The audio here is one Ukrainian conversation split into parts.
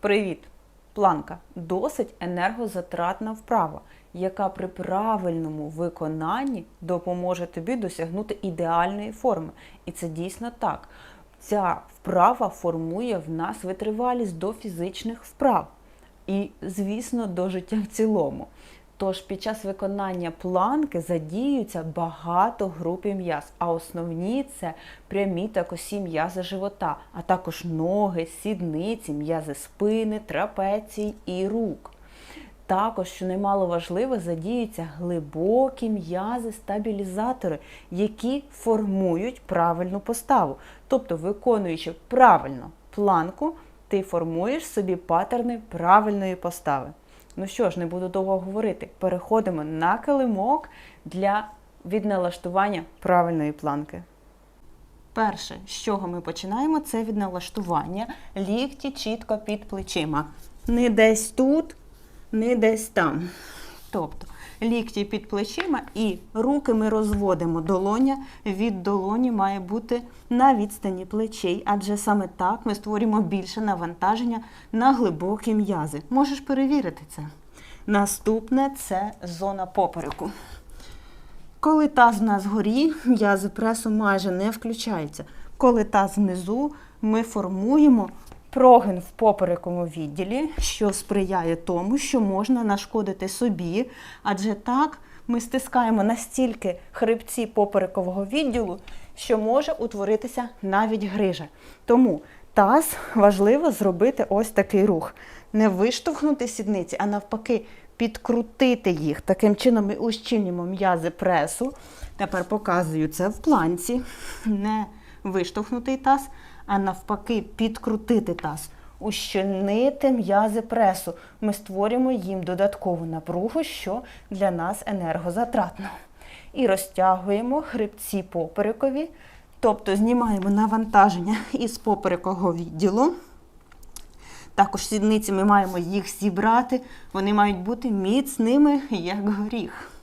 Привіт! Планка досить енергозатратна вправа, яка при правильному виконанні допоможе тобі досягнути ідеальної форми. І це дійсно так. Ця вправа формує в нас витривалість до фізичних вправ і, звісно, до життя в цілому. Тож під час виконання планки задіються багато групи м'яз, а основні це прямі та косі м'язи живота, а також ноги, сідниці, м'язи спини, трапецій і рук. Також, що немало важливо, задіються глибокі м'язи стабілізатори, які формують правильну поставу. Тобто, виконуючи правильно планку, ти формуєш собі паттерни правильної постави. Ну що ж, не буду довго говорити. Переходимо на килимок для відналаштування правильної планки. Перше, з чого ми починаємо, це від налаштування лікті чітко під плечима. Не десь тут, не десь там. Тобто лікті під плечима і руки ми розводимо. Долоня від долоні має бути на відстані плечей, адже саме так ми створюємо більше навантаження на глибокі м'язи. Можеш перевірити це. Наступне це зона попереку. Коли таз в нас горі, м'язи пресу майже не включаються. Коли таз внизу, ми формуємо прогин в поперековому відділі, що сприяє тому, що можна нашкодити собі, адже так ми стискаємо настільки хребці поперекового відділу, що може утворитися навіть грижа. Тому таз важливо зробити ось такий рух. Не виштовхнути сідниці, а навпаки, підкрутити їх. Таким чином ми ущільнюємо м'язи пресу. Тепер показую це в планці. Не виштовхнутий таз, а навпаки, підкрутити таз. Ущільнити м'язи пресу. Ми створюємо їм додаткову напругу, що для нас енергозатратно. І розтягуємо хребці поперекові, тобто знімаємо навантаження із поперекового відділу. Також сідниці ми маємо їх зібрати, вони мають бути міцними, як горіх.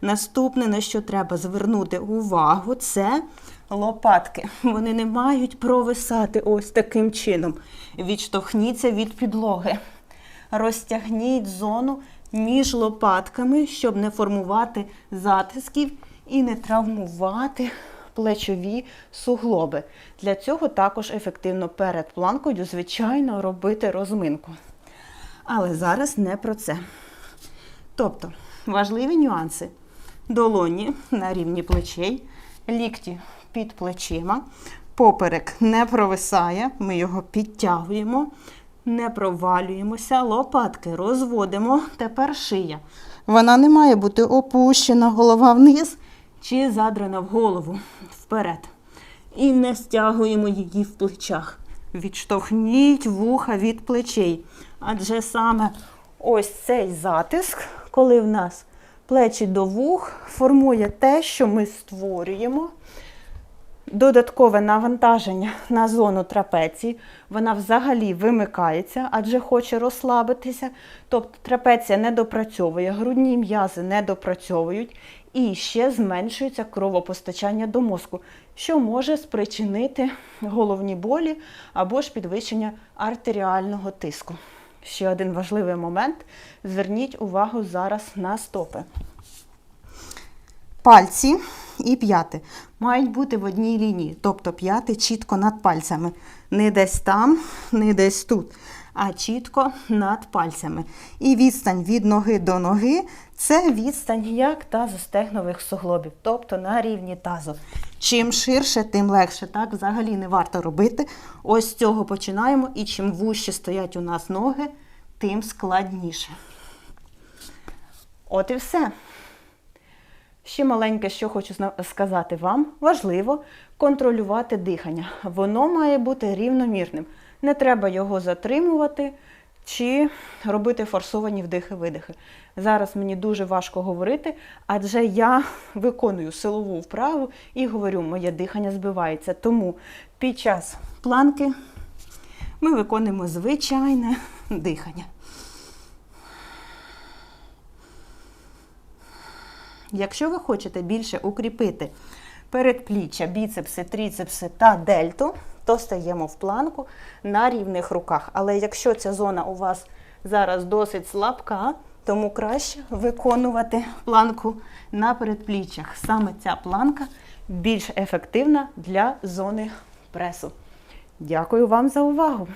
Наступне, на що треба звернути увагу, це лопатки. Вони не мають провисати ось таким чином. Відштовхніться від підлоги. Розтягніть зону між лопатками, щоб не формувати затисків і не травмувати плечові суглоби. Для цього також ефективно перед планкою, звичайно, робити розминку. Але зараз не про це. Тобто, важливі нюанси. Долоні на рівні плечей, лікті під плечима, поперек не провисає, ми його підтягуємо, не провалюємося, лопатки розводимо. Тепер шия. Вона не має бути опущена, голова вниз чи задрана в голову вперед. І не стягуємо її в плечах. Відштовхніть вуха від плечей. Адже саме ось цей затиск, коли в нас плечі до вух, формує те, що ми створюємо. Додаткове навантаження на зону трапеції, вона взагалі вимикається, адже хоче розслабитися. Тобто трапеція не допрацьовує, грудні м'язи не допрацьовують і ще зменшується кровопостачання до мозку, що може спричинити головні болі або ж підвищення артеріального тиску. Ще один важливий момент. Зверніть увагу зараз на стопи. Пальці і п'яти мають бути в одній лінії, тобто п'яти чітко над пальцями. Не десь там, не десь тут, а чітко над пальцями. І відстань від ноги до ноги це відстань як тазостегнових суглобів, тобто на рівні тазу. Чим ширше, тим легше. Так взагалі не варто робити. Ось з цього починаємо. І чим вужче стоять у нас ноги, тим складніше. От і все. Ще маленьке, що хочу сказати вам, важливо контролювати дихання. Воно має бути рівномірним. Не треба його затримувати чи робити форсовані вдихи-видихи. Зараз мені дуже важко говорити, адже я виконую силову вправу і говорю, моє дихання збивається. Тому під час планки ми виконуємо звичайне дихання. Якщо ви хочете більше укріпити передпліччя, біцепси, тріцепси та дельту, то стаємо в планку на рівних руках. Але якщо ця зона у вас зараз досить слабка, тому краще виконувати планку на передпліччях. Саме ця планка більш ефективна для зони пресу. Дякую вам за увагу!